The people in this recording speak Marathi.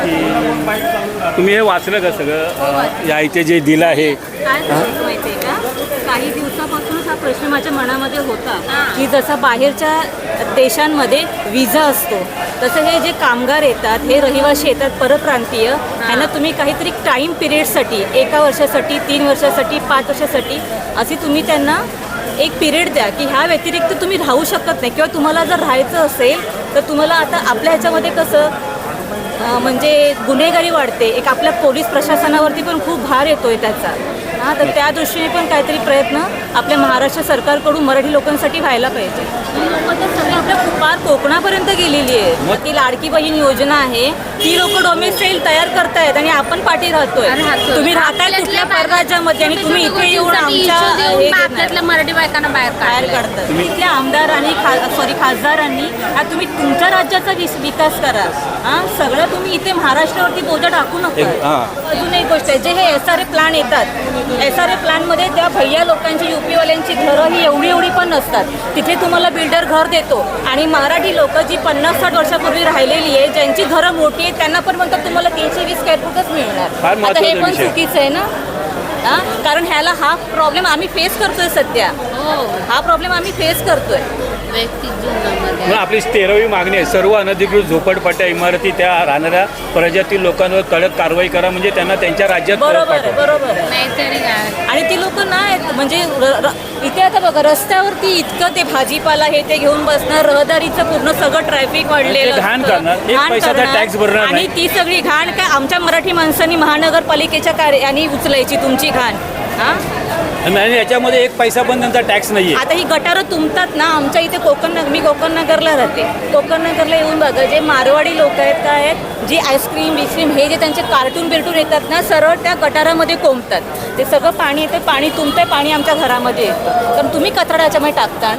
की तुम्ही हे वाचलं का सगळं? अ, या इथे जे दिलं आहे. का? काही दिवसापासूनच हा प्रश्न माझ्या मनामध्ये होता की जसा बाहेरच्या देशांमध्ये विजा असतो तसं हे जे कामगार येतात हे रहिवासी येतात परप्रांतीय ह्यांना तुम्ही काहीतरी टाईम पिरियडसाठी एका वर्षासाठी तीन वर्षासाठी पाच वर्षासाठी अशी तुम्ही त्यांना एक पिरियड द्या की ह्या व्यतिरिक्त तुम्ही राहू शकत नाही. किंवा तुम्हाला जर राहायचं असेल तर तुम्हाला आता आपल्या ह्याच्यामध्ये कसं म्हणजे गुन्हेगारी वाढते. एक आपल्या पोलीस प्रशासनावरती पण खूप भार येतोय त्याचा. हां तर त्या दृष्टीने पण काहीतरी प्रयत्न आपल्या महाराष्ट्र सरकारकडून मराठी लोकांसाठी व्हायला पाहिजे. लोकं आपल्या पार कोकणापर्यंत गेलेली आहे ती लाडकी बहीण योजना आहे. ती लोक डोमेस्टाईल तयार करतायत आणि आपण पाठी राहतोय. तुम्ही राहताय कुठल्या परराज्यामध्ये आणि तुम्ही इथे येऊन आमच्या हे मराठी बायकांना बाहेर बाहेर. काढतात. इथल्या आमदारांनी खा सॉरी खासदारांनी हा तुम्ही तुमच्या राज्याचा विकास करा. हा सगळं तुम्ही इथे महाराष्ट्रावरती बोजा टाकू नका. हां. अजून एक गोष्ट आहे जे हे एस आर ए प्लॅन येतात एस आर ए प्लॅनमध्ये त्या भैया लोकांची युपीवाल्यांची घरं ही एवढी एवढी पण नसतात. तिथे तुम्हाला बिल्डर घर देतो. आणि मराठी लोक जी पन्नास साठ वर्षापूर्वी राहिलेली आहे ज्यांची घरं मोठी आहेत त्यांना पण म्हणतात तुम्हाला तीनशे वीस स्क्वेअर फुटच मिळणार. आता हे पण. चुकीचं आहे ना? हा? कारण ह्याला हा प्रॉब्लेम आम्ही फेस करतोय सध्या. हो प्रॉब्लेम आम्ही फेस करतोय वैयक्तिक जीवनामध्ये म्हणून आपली तेरावी मागणी आहे सर्व अनधिकृत झोपडपट्ट्या इमारती त्या राहणाऱ्या प्रजाती लोकांवर कडक कारवाई करा म्हणजे त्यांना त्यांच्या राज्यात परत बरोबर आहे बरोबर आहे नाहीतरी काय आणि ती लोक नाही म्हणजे र- र- इथे आता बघा रस्त्यावरती इतकं ते भाजीपाला हे ते घेऊन बसणार रहदारीचं पूर्ण सगळं ट्रॅफिक वाढलेलं ते घाण असतं. करणार. एक घाण पैशाचा करणार. टॅक्स भरणार आणि नाही. ती सगळी घाण काय आमच्या मराठी माणसांनी महानगरपालिकेच्या कार्याने उचलायची तुमची घाण हा आणि याच्यामध्ये एक पैसा पण त्यांचा टॅक्स नाही आता ही गटारं तुंबतात ना आमच्या इथे कोकण नगर मी कोकण नगरला राहते. कोकण नगरला येऊन बघा जे मारवाडी लोक आहेत काय आहेत जी आईस्क्रीम बिस्क्रीम हे जे त्यांचे कार्टून बिर्टून येतात ना सरळ त्या गटारामध्ये कोंबतात. ते सगळं पाणी येतं पाणी तुमतं पाणी आमच्या घरामध्ये येतं. तर तुम्ही कचरा याच्यामध्ये टाकता ना?